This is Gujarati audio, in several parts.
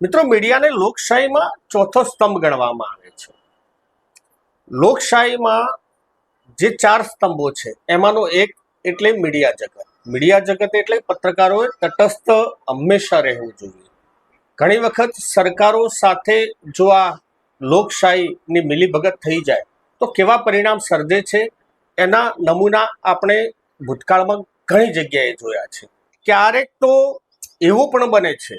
મિત્રો, મીડિયાને લોકશાહીમાં ચોથો સ્તંભ ગણવામાં આવે છે. લોકશાહીમાં જે ચાર સ્તંભો છે, એમાંનો એક એટલે મીડિયા જગત. મીડિયા જગત એટલે પત્રકારોએ તટસ્થ હંમેશા રહેવું જોઈએ. ઘણી વખત સરકારો સાથે જો આ લોકશાહીની મિલીભગત થઈ જાય, તો કેવા પરિણામ સર્જે છે? એના નમૂના આપણે ભૂતકાળમાં ઘણી જગ્યાએ જોયા છે. ક્યારેક તો એવું પણ બને છે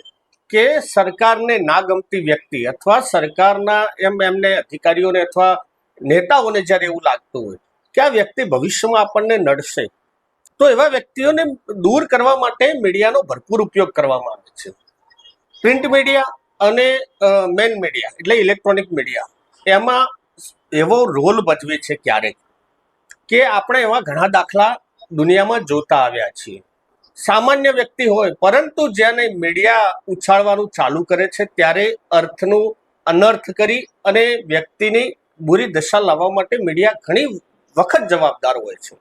કે સરકારને ના ગમતી વ્યક્તિ અથવા સરકારના એમ એમને અધિકારીઓને અથવા નેતાઓને જ્યારે એવું લાગતું હોય કે આ વ્યક્તિ ભવિષ્યમાં આપણને નડશે, તો એવા વ્યક્તિઓને દૂર કરવા માટે મીડિયાનો ભરપૂર ઉપયોગ કરવામાં આવે છે. પ્રિન્ટ મીડિયા અને મેન મીડિયા એટલે ઇલેક્ટ્રોનિક મીડિયા, એમાં એવો રોલ ભજવે છે ક્યારેક કે આપણે એવા ઘણા દાખલા દુનિયામાં જોતા આવ્યા છીએ. સામાન્ય વ્યક્તિ હોય, પરંતુ જેને મીડિયા ઉછાળવાનું ચાલુ કરે છે, ત્યારે અર્થનું અનર્થ કરી અને વ્યક્તિની બુરી દશા લાવવા માટે મીડિયા ઘણી વખત જવાબદાર હોય છે.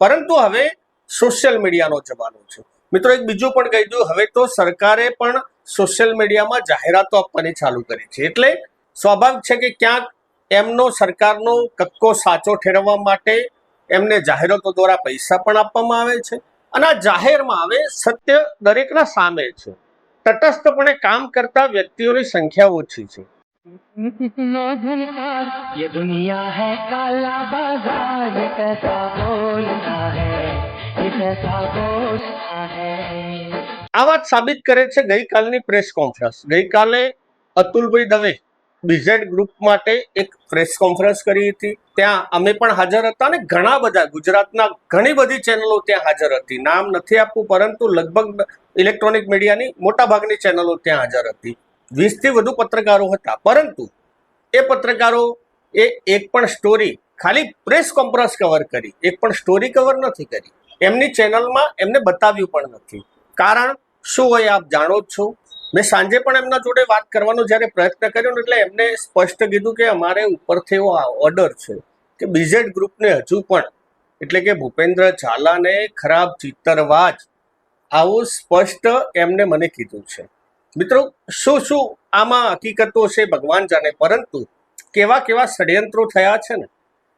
પરંતુ હવે સોશિયલ મીડિયાનો જમાનો છે. મિત્રો, એક બીજું પણ કહી દઉં, હવે તો સરકારે પણ સોશિયલ મીડિયામાં જાહેરાતો આપવાની ચાલુ કરી છે. એટલે સ્વાભાવિક છે કે ક્યાંક એમનો સરકારનો કક્કો સાચો ઠેરવવા માટે એમને જાહેરાતો દ્વારા પૈસા પણ આપવામાં આવે છે. અને આ જાહેરમાં હવે સત્ય દરેકના સામે છે તટસ્થપણે કામ કરતા વ્યક્તિઓની સંખ્યા ઓછી છે कितना धनवार ये दुनिया है काला बाजार ये पैसा बोलता है ये पैसा बोलता है આ વાત સાબિત કરે છે ગઈકાલની પ્રેસ કોન્ફરન્સ ગઈકાલે અતુલભાઈ દવે બીઝેડ ગ્રુપ માટે એક પ્રેસ કોન્ફરન્સ કરી હતી. ત્યાં અમે પણ હાજર હતા અને ઘણા બધા, ગુજરાતના ઘણી બધી ચેનલો ત્યાં હાજર હતી. નામ નથી આપવું, પરંતુ લગભગ ઇલેક્ટ્રોનિક મીડિયાની મોટા ભાગની ચેનલો ત્યાં હાજર હતી. વીસથી વધુ પત્રકારો હતા. પરંતુ એ પત્રકારો એ એક પણ સ્ટોરી ખાલી પ્રેસ કોન્ફરન્સ કવર કરી. એક પણ સ્ટોરી કવર નથી કરી. એમની ચેનલમાં એમને બતાવ્યું પણ નથી. કારણ શું હોય આપ જાણો જ છો? મેં સાંજે પણ એમના જોડે વાત કરવાનો જ્યારે પ્રયત્ન કર્યો ને એટલે એમને સ્પષ્ટ કીધું કે અમારે ઉપરથી એવો ઓર્ડર છે કે બીઝેડ ગ્રુપને હજુ પણ, એટલે કે ભૂપેન્દ્ર ઝાલાને ખરાબ ચિત્તરવાજ આવું સ્પષ્ટ એમને મને કીધું છે. મિત્રો, શું શું આમાં હકીકતો છે ભગવાન જાણે, પરંતુ કેવા કેવા ષડયંત્રો થયા છે ને,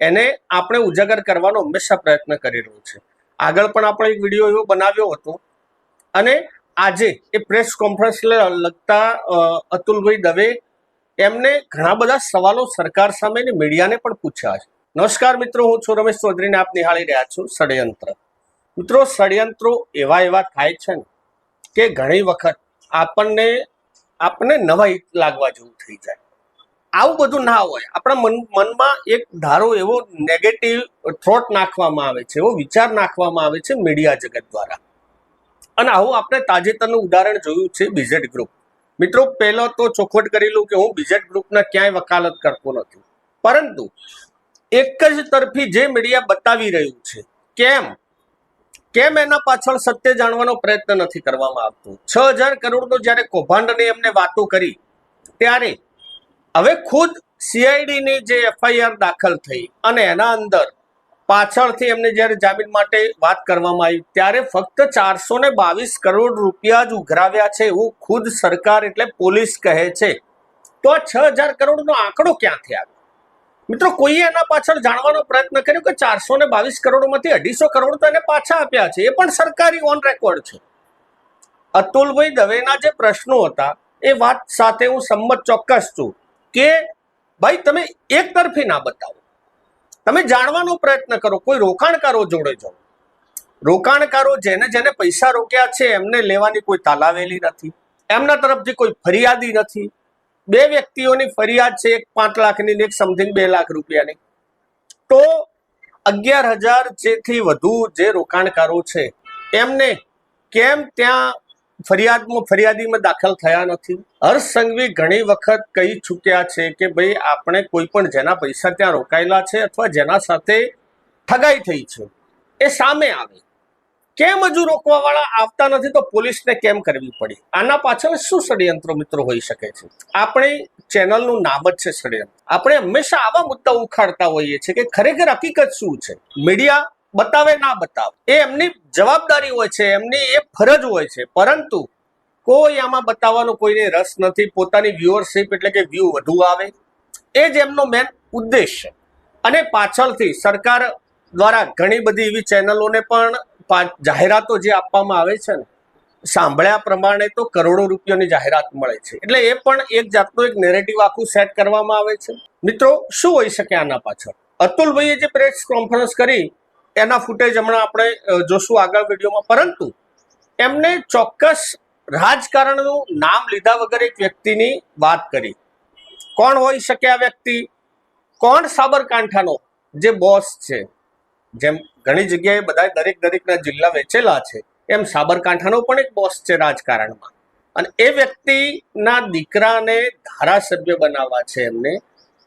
એને આપણે ઉજાગર કરવાનો હંમેશા પ્રયત્ન કરી રહ્યો છે. આગળ પણ આપણે એક વીડિયો એવો બનાવ્યો હતો અને આજે એ પ્રેસ કોન્ફરન્સ લગતા અતુલભાઈ દવે એમને ઘણા બધા સવાલો સરકાર સામે અને મીડિયાને પણ પૂછ્યા છે. નમસ્કાર મિત્રો, હું છું રમેશ ચૌધરીને આપ નિહાળી રહ્યા છું ષડયંત્ર. મિત્રો, ષડયંત્રો એવા એવા થાય છે ને કે ઘણી વખત આપણને આપણને નવાઈ લાગવા જેવું થઈ જાય. આવું બધું ના હોય. આપણા મન, મનમાં એક ધારો એવો નેગેટિવ થોટ નાખવામાં આવે છે, એવો વિચાર નાખવામાં આવે છે મીડિયા જગત દ્વારા. અને આવું આપણે તાજેતરનું ઉદાહરણ જોયું છે બીઝેડ ગ્રુપ મિત્રો, પહેલો તો ચોખવટ કરી લઉં કે હું બીઝેડ ગ્રુપના ક્યાંય વકાલત કરતો નથી. પરંતુ એક જ તરફી જે મીડિયા બતાવી રહ્યું છે, કેમ? કેમ એના પાછળ સત્ય જાણવાનો પ્રયત્ન નથી કરવામાં આવતો? છ હજાર કરોડનો જ્યારે કૌભાંડની એમને વાતો કરી, ત્યારે હવે ખુદ સીઆઈડીની જે એફઆઈઆર દાખલ થઈ અને એના અંદર પાછળથી એમને જ્યારે જામીન માટે વાત કરવામાં આવી, ત્યારે ફક્ત ચારસો ને બાવીસ કરોડ રૂપિયા જ ઉઘરાવ્યા છે એવું ખુદ સરકાર એટલે પોલીસ કહે છે. તો આ છ હજાર કરોડનો આંકડો ક્યાંથી આવ્યો? મિત્રો, કોઈએ એના પાછળ જાણવાનો પ્રયત્ન કર્યો કે ચારસો ને બાવીસ કરોડમાંથી અઢીસો કરોડ તો એને પાછા આપ્યા છે. એ પણ સરકારી ઓન રેકોર્ડ છે. અતુલભાઈ દવેના જે પ્રશ્નો હતા, એ વાત સાથે હું સંમત ચોક્કસ છું કે, ભાઈ, તમે એક તરફી ના બતાવો. તમે જાણવાનો પ્રયત્ન કરો, કોઈ રોકાણકારો જોડે જાઓ. રોકાણકારો જેને જેને પૈસા રોક્યા છે, એમને લેવાની કોઈ તાલાવેલી નથી. એમના તરફથી કોઈ ફરિયાદી નથી. બે વ્યક્તિઓની ફરિયાદ છે, એક પાંચ લાખની ને એક સમથિંગ બે લાખ રૂપિયાની. તો અગિયાર હજાર જેથી વધુ જે રોકાણકારો છે, એમને કેમ ત્યાં ફરિયાદમાં ફરિયાદીમાં દાખલ થયા નથી. હર્ષ સંઘવી ઘણી વખત કહી ચૂક્યા છે કે ભાઈ આપણે કોઈ પણ જેના પૈસા ત્યાં રોકાયેલા છે અથવા જેના સાથે ઠગાઈ થઈ છે, એ સામે આવે. કેમ હજુ રોકવાવાળા આવતા નથી તો પોલીસને કેમ કરવી પડી? આના પાછળ શું ષડયંત્રો મિત્રો હોઈ શકે છે? આપણી ચેનલનું નામ જ છે ષડયંત્ર. આપણે હંમેશા આવા મુદ્દા ઉખાડતા હોઈએ છીએ કે ખરેખર હકીકત શું છે? મીડિયા બતાવે ના બતાવે. એ એમની જવાબદારી હોય છે, એમની એ ફરજ હોય છે. પરંતુ કોઈ આમાં બતાવવાનો કોઈને રસ નથી, પોતાની વ્યુઅરશિપ એટલે કે વ્યૂ વધુ આવે. એ જ એમનો મેન ઉદ્દેશ છે. અને પાછળથી સરકાર દ્વારા ઘણી બધી એવી ચેનલોને પણ જાહેરાતો જે આપવામાં આવે છે ને, સાંભળ્યા પ્રમાણે તો કરોડો રૂપિયાની જાહેરાત મળે છે. એટલે એ પણ એક જાતનું એક નેરેટિવ આખું સેટ કરવામાં આવે છે. મિત્રો, શું હોઈ શકે આના પાછળ? અતુલભાઈએ જે પ્રેસ કોન્ફરન્સ કરી એના ફૂટેજ હમણાં આપણે જોશું આગળ વિડીયોમાં. પરંતુ એમને ચોક્કસ રાજકારણનું નામ લીધા વગર એક વ્યક્તિની વાત કરી. કોણ હોઈ શકે આ વ્યક્તિ? કોણ સાબરકાંઠાનો? જે બોસ છે. જેમ ઘણી જગ્યાએ બધા દરેક દરેકના જિલ્લા વેચેલા છે. એમ સાબરકાંઠાનો પણ એક બોસ છે રાજકારણમાં. અને એ વ્યક્તિના દીકરાને ધારાસભ્ય બનાવવા છે એમને.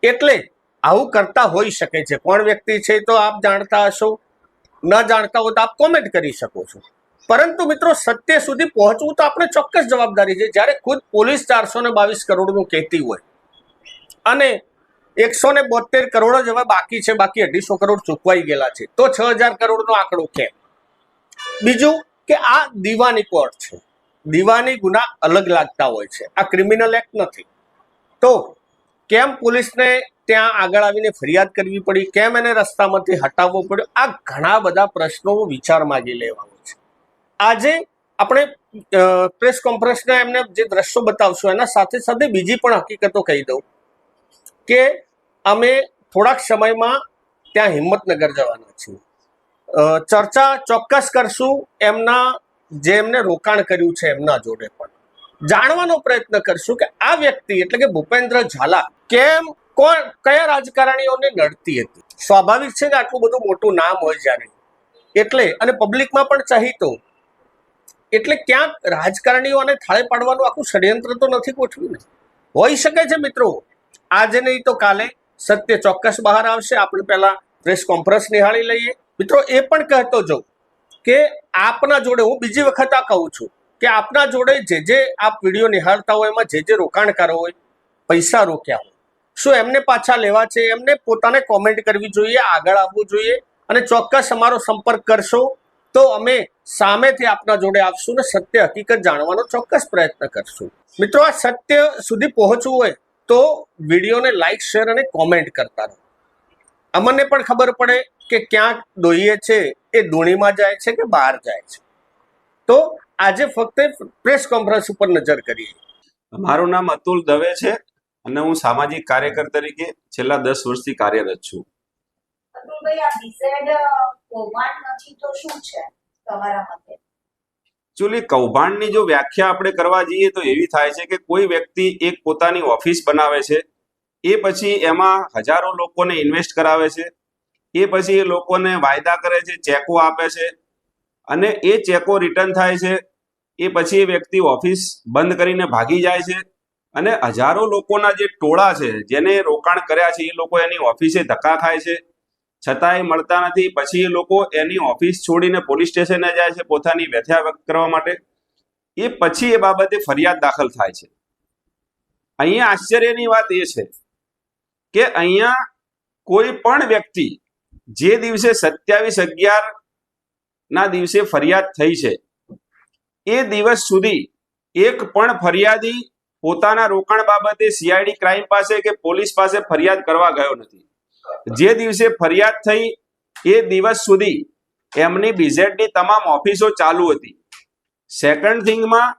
એટલે આવું કરતા હોઈ શકે છે. કોણ વ્યક્તિ છે તો આપ જાણતા હશો. ન જાણતા હો તો આપ કોમેન્ટ કરી શકો છો. પરંતુ મિત્રો, સત્ય સુધી પહોંચવું તો આપણે ચોક્કસ જવાબદારી છે. જ્યારે ખુદ પોલીસ ચારસો ને બાવીસ કરોડનું કહેતી હોય અને એકસો ને બોતેર કરોડ જ હવે બાકી છે, બાકી અઢીસો કરોડ ચૂકવાઈ ગયેલા છે, તો છ હજાર કરોડનો આંકડો કેમ? બીજું કે આ દીવાની કોર્ટ છે. દીવાની ગુના અલગ લાગતા હોય છે. આ ક્રિમિનલ એક્ટ નથી. તો કેમ પોલીસને ત્યાં આગળ આવીને ફરિયાદ કરવી પડી. કેમ એને રસ્તામાંથી હટાવવો પડ્યો? આ ઘણા બધા પ્રશ્નો વિચાર માગી લેવાનો છે. આજે આપણે પ્રેસ કોન્ફરન્સના એમને જે દ્રશ્યો બતાવશું, એના સાથે સાથે બીજી પણ હકીકતો કહી દઉં કે અમે થોડાક સમયમાં ત્યાં હિંમતનગર જવાના છીએ. ચર્ચા ચોક્કસ કરશું, એમના જે એમને રોકાણ કર્યું છે એમના જોડે પણ. જાણવાનો પ્રયત્ન કરશું કે આ વ્યક્તિ, એટલે કે ભૂપેન્દ્ર ઝાલા, કેમ કોણ, કયા રાજકારણીઓને નડતી હતી? સ્વાભાવિક છે કે આટલું બધું મોટું નામ હોય જ્યારે. એટલે, અને પબ્લિકમાં પણ ચાહીતો એટલે ક્યાંક રાજકારણીઓને થાળે પાડવાનું આખું ષડયંત્ર તો નથી ગોઠવ્યું ને. હોઈ શકે છે મિત્રો. આજે નહીં તો કાલે સત્ય ચોક્કસ બહાર આવશે. આપણે પહેલા પ્રેસ કોન્ફરન્સ નિહાળી લઈએ. મિત્રો, એ પણ કહેતો જઉં કે આપના જોડે હું બીજી વખત આ કહું છું કે આપના જોડે જે જે આપ વીડિયો નિહાળતા હોય, એમાં જે જે રોકાણકારો હોય, પૈસા રોક્યા હોય શું એમને પાછા લેવા છે? એમને પોતાને કોમેન્ટ કરવી જોઈએ, આગળ આવવું જોઈએ અને ચોક્કસ અમારો સંપર્ક કરશો. તો અમે સામેથી આપના જોડે આવશું ને સત્ય હકીકત જાણવાનો ચોક્કસ પ્રયત્ન કરશું. મિત્રો, આ સત્ય સુધી પહોંચવું હોય તો વિડીયોને લાઈક શેર અને કોમેન્ટ કરતા રહો. અમને પણ ખબર પડે કે ક્યાંક દોઈએ છે, એ દોણીમાં જાય છે કે બહાર જાય છે. તો આજે ફક્ત પ્રેસ કોન્ફરન્સ ઉપર નજર કરીએ. મારું નામ અતુલ દવે છે. અને હું સામાજિક કાર્યકર તરીકે છેલ્લા દસ વર્ષથી કાર્યરત છું. એકચ્યુઅલી કૌભાંડની જો વ્યાખ્યા આપણે કરવા જઈએ તો એવી થાય છે કે કોઈ વ્યક્તિ એક પોતાની ઓફિસ બનાવે છે એ પછી એમાં હજારો લોકોને ઇન્વેસ્ટ કરાવે છે એ પછી એ લોકોને વાયદા કરે છે ચેકો આપે છે અને એ ચેકો રિટર્ન થાય છે એ પછી એ વ્યક્તિ ઓફિસ બંધ કરીને ભાગી જાય છે અને હજારો લોકોના જે ટોળા છે, જેને રોકાણ કર્યા છે, એ લોકો એની ઓફિસે ધક્કા ખાય છે. છતાંય મળતા નથી. પછી એ લોકો એની ઓફિસ છોડીને પોલીસ સ્ટેશને જાય છે પોતાની વ્યથા વ્યક્ત કરવા માટે. એ પછી એ બાબતે ફરિયાદ દાખલ થાય છે. અહીંયા આશ્ચર્યની વાત એ છે કે અહીંયા કોઈ પણ વ્યક્તિ જે દિવસે સત્યાવીસ અગિયાર ના દિવસે ફરિયાદ થઈ છે, એ દિવસ સુધી એક પણ ફરિયાદી પોતાના રોકાણ બાબતે સીઆઈડી ક્રાઇમ પાસે કે પોલીસ પાસે ફરિયાદ કરવા ગયો નથી. જે દિવસે ફરિયાદ થઈ એ દિવસ સુધી એમની બીઝેડની તમામ ઓફિસો ચાલુ હતી. સેકન્ડ થિંગમાં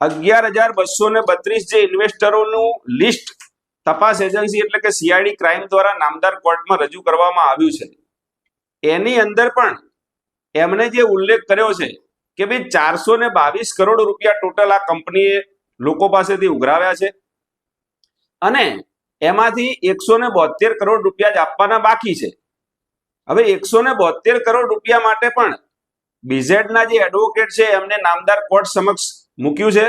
અગિયાર હજાર બસો ને બત્રીસ જે ઇન્વેસ્ટરોનું લિસ્ટ તપાસ એજન્સી એટલે કે સીઆઈડી ક્રાઇમ દ્વારા નામદાર કોર્ટમાં રજૂ કરવામાં આવ્યું છે. એની અંદર પણ એમણે જે ઉલ્લેખ કર્યો છે કે ભાઈ ચારસો ને બાવીસ કરોડ રૂપિયા ટોટલ આ કંપનીએ લોકો પાસેથી ઉઘરાવ્યા છે. અને એમાંથી એકસો ને બોતેર કરોડ રૂપિયા જ આપવાના બાકી છે. હવે એકસો ને બોતેર કરોડ રૂપિયા માટે પણ બીઝેડના જે એડવોકેટ છે, એમને નામદાર કોર્ટ સમક્ષ મૂક્યું છે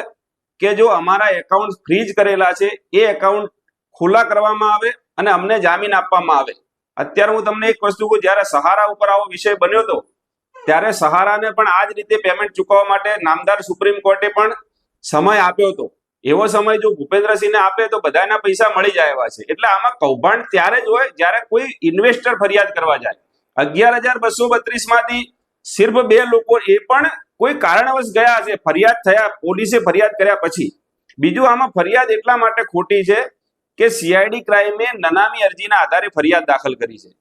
કે જો અમારા એકાઉન્ટ ફ્રીજ કરેલા છે, એ એકાઉન્ટ ખુલ્લા કરવામાં આવે અને અમને જામીન આપવામાં આવે. અત્યારે હું તમને એક વસ્તુ કહું, જ્યારે સહારા ઉપર આવો વિષય બન્યો હતો ત્યારે સહારાને પણ આ જ રીતે પેમેન્ટ ચૂકવવા માટે નામદાર સુપ્રીમ કોર્ટે પણ સમય આપ્યો હતો એવો સમય જો ભૂપેન્દ્રસિંહને આપે તો બધાના પૈસા મળી જાય એવા છે. એટલે આમાં કૌભાંડ ત્યારે જ હોય જ્યારે કોઈ ઇન્વેસ્ટર ફરિયાદ કરવા જાય. અગિયાર હજાર બસો બત્રીસમાંથી સિર્ફ બે લોકો એ પણ કોઈ કારણવશ ગયા છે ફરિયાદ થયા, પોલીસે ફરિયાદ કર્યા પછી. બીજું આમાં ફરિયાદ એટલા માટે ખોટી છે કે સીઆઈડી ક્રાઇમે નનામી અરજીના આધારે ફરિયાદ દાખલ કરી છે.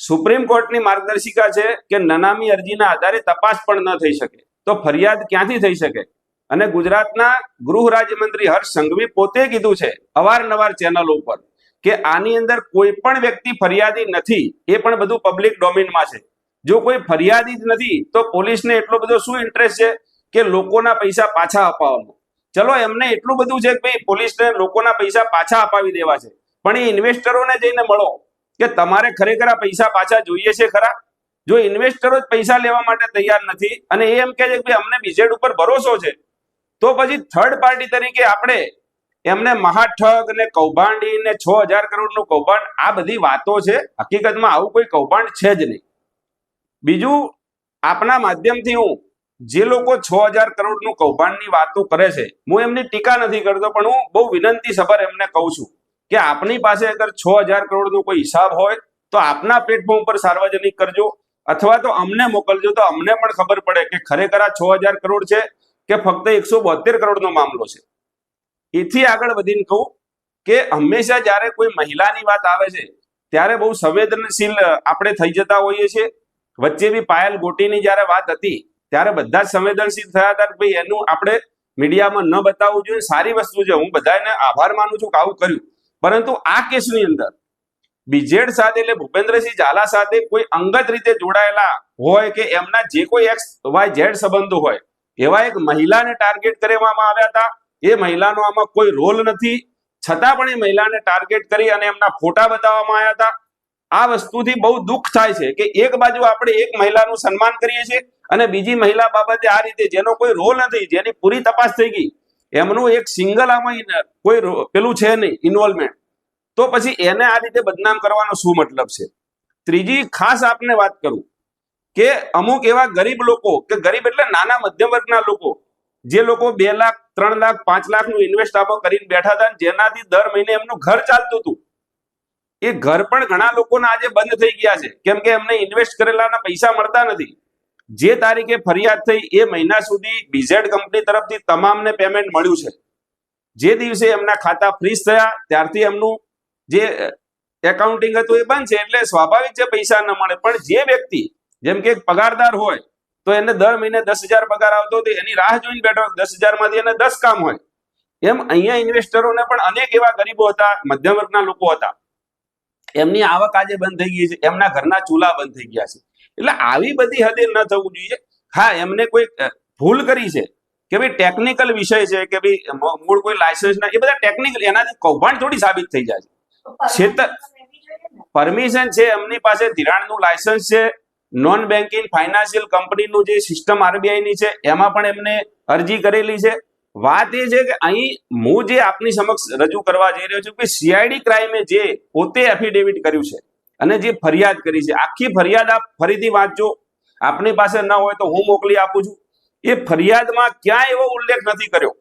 સુપ્રીમ કોર્ટની માર્ગદર્શિકા છે કે નનામી અરજીના આધારે તપાસ પણ ન થઈ શકે. તો ફરિયાદ ક્યાંથી થઈ શકે? અને ગુજરાતના ગૃહ રાજ્યમંત્રી હર્ષ સંઘવી પોતે કીધું છે, અવારનવાર ચેનલો ઉપર, કે આની અંદર કોઈ પણ વ્યક્તિ ફરિયાદી નથી, એ પણ બધું પબ્લિક ડોમેનમાં છે. જો કોઈ ફરિયાદી જ નથી, તો પોલીસને એટલો બધો શું ઇન્ટરેસ્ટ છે, કે લોકોના પૈસા પાછા અપાવવામાં. ચલો, એમને એટલું બધું છે કે ભાઈ, પોલીસને લોકોના પૈસા પાછા અપાવી દેવા છે. પણ એ ઇન્વેસ્ટરોને જઈને મળો, કે તમારે ખરેખર આ પૈસા પાછા જોઈએ છે ખરા? જો ઇન્વેસ્ટરો જ પૈસા લેવા માટે તૈયાર નથી, અને એ એમ કહે છે કે ભાઈ, અમને બીજેડ ઉપર ભરોસો છે તો પછી થર્ડ પાર્ટી તરીકે આપણે એમને મહાઠગ ને કૌભાંડી ને છ હજાર કરોડનું કૌભાંડ, આ બધી વાતો છે. હકીકતમાં આવું કોઈ કૌભાંડ છે જ નહીં. બીજું, આપના માધ્યમથી હું જે લોકો છ હજાર કરોડનું કૌભાંડની વાતો કરે છે, હું એમની ટીકા નથી કરતો, પણ હું બહુ વિનંતી સભર એમને કહું છું કે આપની પાસે અગર છ હજાર કરોડનો કોઈ હિસાબ હોય, તો આપના પ્લેટફોર્મ પર સાર્વજનિક કરજો, અથવા તો અમને મોકલજો, તો અમને પણ ખબર પડે કે ખરેખર આ છ હજાર કરોડ છે. કે ફક્ત એકસો બોતેર કરોડનો મામલો છે. એથી આગળ વધીને કહું કે હંમેશા જ્યારે કોઈ મહિલાની વાત આવે છે, ત્યારે બહુ સંવેદનશીલ આપણે થઈ જતા હોઈએ છીએ. વચ્ચે બી પાયલ ગોટીની જ્યારે વાત હતી, ત્યારે બધા જ સંવેદનશીલ થયા હતા ભાઈ એનું આપણે મીડિયામાં ન બતાવવું જોઈએ. સારી વસ્તુ છે, હું બધાને આભાર માનું છું કે આવું કર્યું. પરંતુ આ કેસની અંદર બીજેડ સાથે એટલે ભૂપેન્દ્રસિંહ ઝાલા સાથે કોઈ અંગત રીતે જોડાયેલા હોય કે એમના જે કોઈ એક્સ, વાય ઝેડ સંબંધો હોય એવા એક મહિલાને ટાર્ગેટ કરવામાં આવ્યા હતા. એ મહિલાનો આમાં કોઈ રોલ નથી. છતાં પણ એ મહિલાને ટાર્ગેટ કરી અને એમના ફોટા બતાવવામાં આવ્યા હતા. આ વસ્તુથી બહુ દુઃખ થાય છે કે એક બાજુ આપણે એક મહિલાનું સન્માન કરીએ છીએ અને બીજી મહિલા બાબતે આ રીતે જેનો કોઈ રોલ નથી, જેની પૂરી તપાસ થઈ ગઈ. એમનું એક સિંગલ આમાં કોઈ પેલું છે નહીં ઇન્વોલ્વમેન્ટ તો પછી એને આ રીતે બદનામ કરવાનો શું મતલબ છે? ત્રીજી, ખાસ આપને વાત કરું. કે અમુક એવા ગરીબ લોકો, કે ગરીબ એટલે નાના મધ્યમ વર્ગના લોકો, જે લોકો બે લાખ, ત્રણ લાખ, પાંચ લાખનું ઇન્વેસ્ટ આપો કરીને બેઠા હતા જેનાથી દર મહિને એમનું ઘર ચાલતું હતું. એ ઘર પણ ઘણા લોકોના આજે બંધ થઈ ગયા છે. કેમ કે એમને ઇન્વેસ્ટ કરેલાના પૈસા મળતા નથી. જે તારીખે ફરિયાદ થઈ એ મહિના સુધી બીઝેડ કંપની તરફથી તમામને પેમેન્ટ મળ્યું છે. જે દિવસે એમના ખાતા ફ્રીઝ થયા, ત્યારથી એમનું જે એકાઉન્ટિંગ હતું એ બંધ છે. એટલે સ્વાભાવિક છે પૈસા ન મળે. પણ જે વ્યક્તિ જેમ કે પગારદાર હોય તો એને દર મહિને દસ હજાર પગાર આવતો હતો એની રાહ જોઈને બેઠો દસ હજારમાંથી એને દસ કામ હોય. એમ અહીંયા ઇન્વેસ્ટરોને પણ અનેક એવા ગરીબો હતા મધ્યમ વર્ગના લોકો હતા. એમની આવક આજે બંધ થઈ ગઈ છે એમના ઘરના ચૂલા બંધ થઈ ગયા છે. એટલે આવી બધી હદે ન થવું જોઈએ. હા એમને કોઈ ભૂલ કરી છે કે ભાઈ ટેકનિકલ વિષય છે કે ભાઈ મૂળ કોઈ લાયસન્સ ના એ બધા ટેકનિકલ એનાથી કૌભાંડ થોડી સાબિત થઈ જાય છે. પરમિશન છે એમની પાસે ધિરાણનું લાયસન્સ છે નોન બેન્કિંગ ફાઇનાન્શિયલ કંપનીનું જે સિસ્ટમ આરબીઆઈ ની છે, એમાં પણ એમને અરજી કરેલી છે. વાત એ છે કે અહીં હું જે આપની સમક્ષ રજૂ કરવા જઈ રહ્યો છું કે સીઆઈડી ક્રાઇમે જે પોતે એફિડેવિટ કર્યું છે અને જે ફરિયાદ કરી છે. આખી ફરિયાદ આપ ફરીથી વાંચજો. આપની પાસે ન હોય તો હું મોકલી આપું છું. એ ફરિયાદમાં ક્યાંય એવો ઉલ્લેખ નથી કર્યો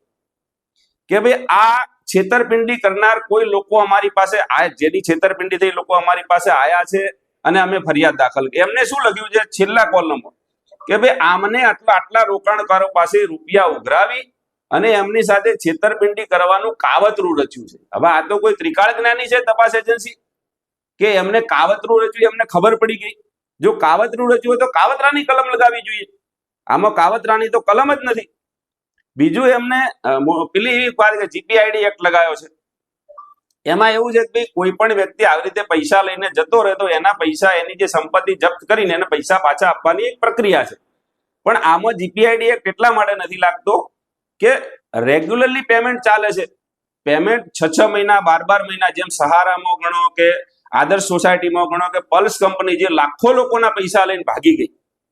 કે ભાઈ આ છેતરપિંડી કરનાર કોઈ લોકો અમારી પાસે આ જેની છેતરપિંડી થઈ લોકો અમારી પાસે આયા છે. અને અમે ફરિયાદ દાખલ એમને શું લખ્યું છે? છેલ્લા કોલમમાં કે ભાઈ, આમને આટલા આટલા રોકાણકારો પાસે રૂપિયા ઉઘરાવી અને એમની સાથે છેતરપિંડી કરવાનું કાવતરું રચ્યું છે. હવે આ તો કોઈ ત્રિકાળ જ્ઞાની છે તપાસ એજન્સી? કે એમને કાવતરું રચ્યું, એમને ખબર પડી ગઈ? જો કાવતરું રચ્યું હોય તો કાવતરાની કલમ લગાવી જોઈએ. આમાં કાવતરાની તો કલમ જ નથી. બીજું એમને પેલી એવી વાત કે જીપીઆઈડી એક્ટ લગાવ્યો છે. એમાં એવું છે કે કોઈ પણ વ્યક્તિ આવી રીતે પૈસા લઈને જતો રહે તો એના પૈસા, એની જે સંપત્તિ જપ્ત કરીને એને પૈસા પાછા આપવાની એક પ્રક્રિયા છે. પણ આમાં જીપીઆઈડી એક એટલા માટે નથી લાગતો? કે રેગ્યુલરલી પેમેન્ટ ચાલે છે. પેમેન્ટ છ છ મહિના બાર બાર મહિના જેમ સહારામાં ગણો કે આદર્શ સોસાયટીમાં ગણો કે પલ્સ કંપની જે લાખો લોકોના પૈસા લઈને ભાગી ગઈ.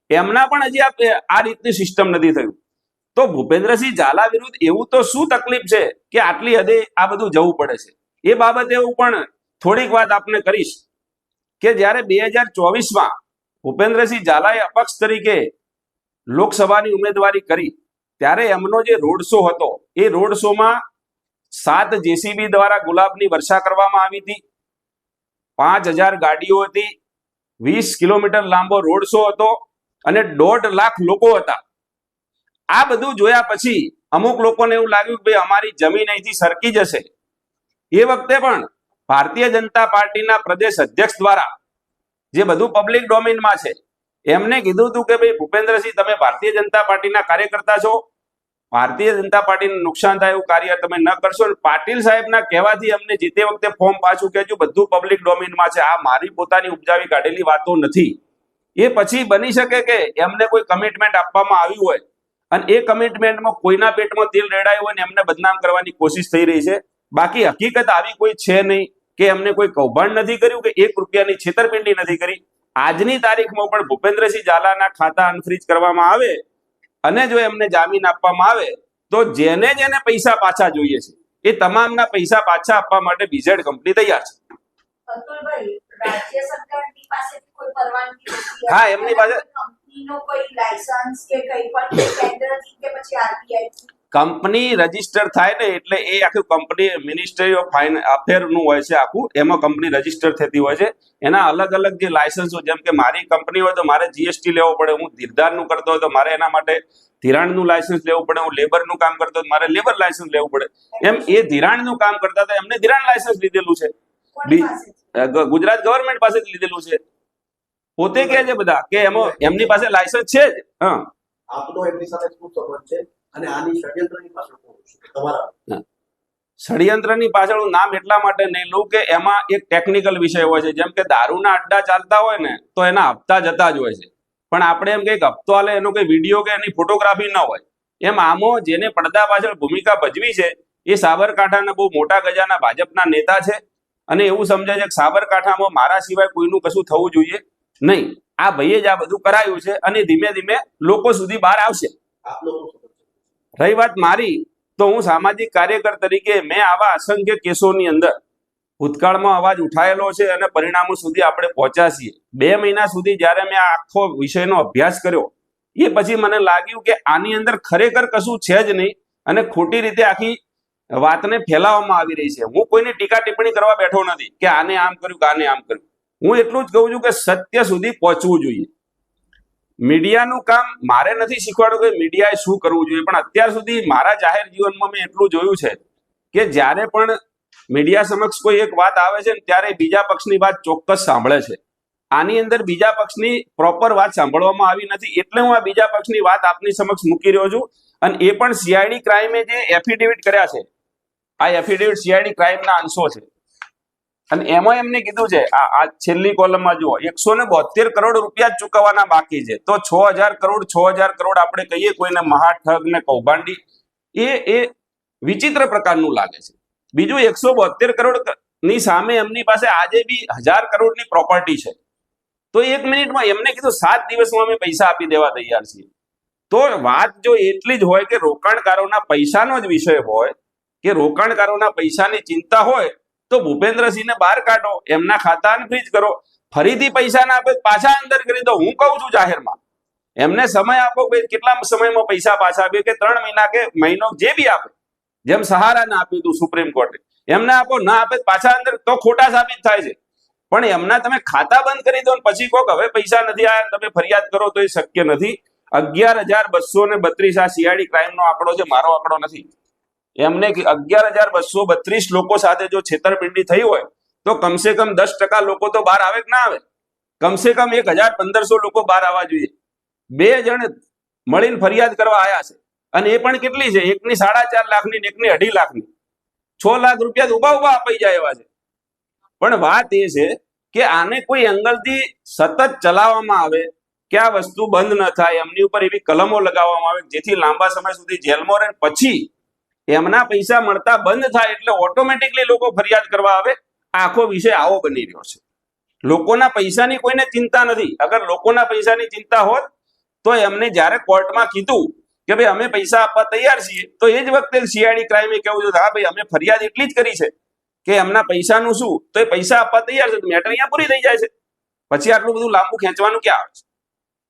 એમના પણ હજી આ રીતની સિસ્ટમ નથી થયું. તો ભૂપેન્દ્રસિંહ ઝાલા વિરુદ્ધ એવું તો શું તકલીફ છે કે આટલી હદે આ બધું જવું પડે છે? એ બાબતે હું પણ થોડીક વાત આપને કરીશ કે જ્યારે બે હજાર ચોવીસમાં ભૂપેન્દ્રસિંહ ઝાલાએ અપક્ષ તરીકે લોકસભાની ઉમેદવારી કરી, ત્યારે એમનો જે રોડ શો હતો, એ રોડ શોમાં સાત જેસીબી દ્વારા ગુલાબની વર્ષા કરવામાં આવી હતી, પાંચ હજાર ગાડીઓ હતી, વીસ કિલોમીટર લાંબો રોડ શો હતો અને દોઢ લાખ લોકો હતા. આ બધું જોયા પછી અમુક લોકોને એવું લાગ્યું કે ભાઈ અમારી જમીન અહીંથી સરકી જશે. એ વખતે પણ ભારતીય જનતા પાર્ટીના પ્રદેશ અધ્યક્ષ દ્વારા જે બધું પબ્લિક ડોમિનમાં છે, એમને કીધું હતું કે ભાઈ, ભૂપેન્દ્રસિંહ, તમે ભારતીય જનતા પાર્ટીના કાર્યકર્તા છો. ભારતીય જનતા પાર્ટીને નુકસાન થાય એવું કાર્ય તમે ન કરશો. પાટીલ સાહેબના કહેવાથી અમને જે તે વખતે ફોર્મ પાછું કહેજો, બધું પબ્લિક ડોમિનમાં છે. આ મારી પોતાની ઉપજાવી કાઢેલી વાતો નથી. એ પછી બની શકે કે એમને કોઈ કમિટમેન્ટ આપવામાં આવ્યું હોય અને એ કમિટમેન્ટમાં કોઈના પેટમાં તેલ રેડાયું હોય ને એમને બદનામ કરવાની કોશિશ થઈ રહી છે. બાકી હકીકત આવી કોઈ છે નહીં કે એમને કોઈ કૌભાંડ નથી કર્યું કે એક રૂપિયાની છેતરપિંડી નથી કરી. આજની તારીખમાં પણ ભૂપેન્દ્રસિંહ ઝાલાના ખાતા અનફ્રીજ કરવામાં આવે અને જો એમને જામીન આપવામાં આવે તો જેને જેને પૈસા પાછા જોઈએ છે. એ તમામના પૈસા પાછા આપવા માટે બીઝેડ કંપની તૈયાર છે. હા, એમની પાસે- કંપનીનો કોઈ લાયસન્સ કે કંઈ પણ કેન્દ્રથી કે પછી આરબીઆઈ કંપની રજિસ્ટર થાય ને એટલે એ આખું કંપની મિનિસ્ટ્રી ઓફ ફાઇન અફેરનું હોય છે આખું એમાં કંપની રજિસ્ટર થતી હોય છે. એના અલગ અલગ જે લાયસન્સો જેમ કે મારી કંપની હોય તો મારે જીએસટી લેવો પડે હું ધીરધારનું કરતો હોય તો મારે એના માટે ધિરાણનું લાયસન્સ લેવું પડે હું લેબરનું કામ કરતો હોય મારે લેબર લાયસન્સ લેવું પડે. એમ એ ધિરાણનું કામ કરતા હતા એમને ધિરાણ લાયસન્સ લીધેલું છે. ગુજરાત ગવર્મેન્ટ પાસેથી લીધેલું છે. પોતે કહે છે બધા કે એમાં એમની પાસે લાયસન્સ છે જ. હા. આપનો એમની સાથે શું સંબંધ છે? અને આની ષડયંત્રની પાછળ કોણ છે? તમારા. ષડયંત્રની પાછળ હું નામ એટલા માટે નહીં લઉં કે એમાં એક ટેકનિકલ વિષય હોય છે. જેમ કે દારૂના અડ્ડા ચાલતા હોય ને તો એના હપ્તા જતા જ હોય છે. પણ આપણે એમ કંઈક હપ્તો આલે એનો કંઈ વીડિયો કે એની ફોટોગ્રાફી ન હોય. એમ આમો જેને પડદા પાછળ ભૂમિકા ભજવી છે એ સાબરકાંઠાના બહુ મોટા ગજાના ભાજપના નેતા છે. અને એવું સમજાય છે કે સાબરકાંઠામાં મારા સિવાય કોઈનું કશું થવું જોઈએ નહીં. આ ભાઈએ જ આ બધું કરાયું છે અને ધીમે ધીમે લોકો સુધી બહાર આવશે. આપ છે રહી વાત મારી, તો હું સામાજિક કાર્યકર તરીકે મેં આવા અસંખ્ય કેસોની અંદર ભૂતકાળમાં અવાજ ઉઠાયેલો છે અને પરિણામો સુધી આપણે પહોંચ્યા છીએ. બે મહિના સુધી જ્યારે મેં આ આખો વિષયનો અભ્યાસ કર્યો, એ પછી મને લાગ્યું કે આની અંદર ખરેખર કશું છે જ નહીં અને ખોટી રીતે આખી વાતને ફેલાવવામાં આવી રહી છે. હું કોઈની ટીકા ટિપ્પણી કરવા બેઠો નથી કે આને આમ કર્યું કે આને આમ કર્યું. હું એટલું જ કહું છું કે સત્ય સુધી પહોંચવું જોઈએ. મીડિયાનું કામ મારે નથી શીખવાડવું કે મીડિયાએ શું કરવું જોઈએ, પણ અત્યાર સુધી મારા જાહેર જીવનમાં મેં એટલું જોયું છે કે જ્યારે પણ મીડિયા સમક્ષ કોઈ એક વાત આવે છે ને ત્યારે બીજા પક્ષની વાત ચોક્કસ સાંભળે છે. આની અંદર બીજા પક્ષની પ્રોપર વાત સાંભળવામાં આવી નથી, એટલે હું આ બીજા પક્ષની વાત આપની સમક્ષ મૂકી રહ્યો છું. અને એ પણ સીઆઈડી ક્રાઇમે જે એફિડેવિટ કર્યા છે, આ એફિડેવિટ સીઆઈડી ક્રાઇમના અંશો છે. અને એમાં એમને કીધું છે, આ છેલ્લી કોલમમાં જુઓ, એકસો ને બોતેર કરોડ રૂપિયા જ ચૂકવવાના બાકી છે. તો છ હજાર કરોડ, છ હજાર કરોડ આપણે કહીએ કોઈને મહાઠગ ને કૌભાંડી. એ એ વિચિત્ર પ્રકારનું લાગે છે. બીજું એકસો બોતેર કરોડની સામે એમની પાસે આજે બી હજાર કરોડની પ્રોપર્ટી છે. તો એક મિનિટમાં એમને કીધું, સાત દિવસમાં અમે પૈસા આપી દેવા તૈયાર છીએ. તો વાત જો એટલી જ હોય કે રોકાણકારોના પૈસાનો જ વિષય હોય, કે રોકાણકારોના પૈસાની ચિંતા હોય તો ભૂપેન્દ્રસિંહને બહાર કાઢો, એમના ખાતા ફ્રીજ કરો. ફરીથી પૈસા ના આપે પાછા અંદર કરી દો. હું કહું છું જાહેરમાં, એમને સમય આપો કે કેટલા સમયમાં પૈસા પાછા આપે કે ત્રણ મહિના કે મહિનો જે બી આપે. જેમ સહારાને આપ્યું હતું સુપ્રીમ કોર્ટે. એમને આપો, ના આપે પાછા અંદર તો ખોટા સાબિત થાય છે. પણ એમના તમે ખાતા બંધ કરી દો ને પછી કોક હવે પૈસા નથી આવ્યા તમે ફરિયાદ કરો તો એ શક્ય નથી. અગિયાર હજાર બસો ને બત્રીસ આ સીઆઈડી ક્રાઇમનો આંકડો છે, મારો આંકડો નથી. એમને અગિયાર હજાર બસો બત્રીસ લોકો સાથે જો છેતરપિંડી થઈ હોય, તો કમસે કમ દસ ટકા લોકો તો બહાર આવે કે ના આવે? કમસે કમ એક હજાર પંદરસો લોકો બહાર આવવા જોઈએ. બે જણ મળીને ફરિયાદ કરવા આવ્યા છે. અને એ પણ કેટલી છે? એકની સાડા ચાર લાખની ને એકની અઢી લાખની. છ લાખ રૂપિયા ઊભા ઊભા અપાઈ જાય એવા છે. પણ વાત એ છે કે આને કોઈ એંગલથી સતત ચલાવવામાં આવે કે આ વસ્તુ બંધ ન થાય, એમની ઉપર એવી કલમો લગાવવામાં આવે જેથી લાંબા સમય સુધી જેલમાં રહે પછી એમના પૈસા મળતા બંધ થાય એટલે ઓટોમેટિકલી લોકો ફરિયાદ કરવા આવે, આખો વિષય આવો બની રહ્યો છે. લોકોના પૈસાની કોઈને ચિંતા નથી. અગર લોકોના પૈસાની ચિંતા હોત, તો એમને જ્યારે કોર્ટમાં કીધું કે ભાઈ અમે પૈસા આપવા તૈયાર છીએ, તો એ જ વખતે સીઆઈડી ક્રાઇમે કેવું છે હા ભાઈ, અમે ફરિયાદ એટલી જ કરી છે કે એમના પૈસાનું શું? તો એ પૈસા આપવા તૈયાર છે મેટર અહીંયા પૂરી થઈ જાય છે. પછી આટલું બધું લાંબુ ખેંચવાનું ક્યાં આવે છે?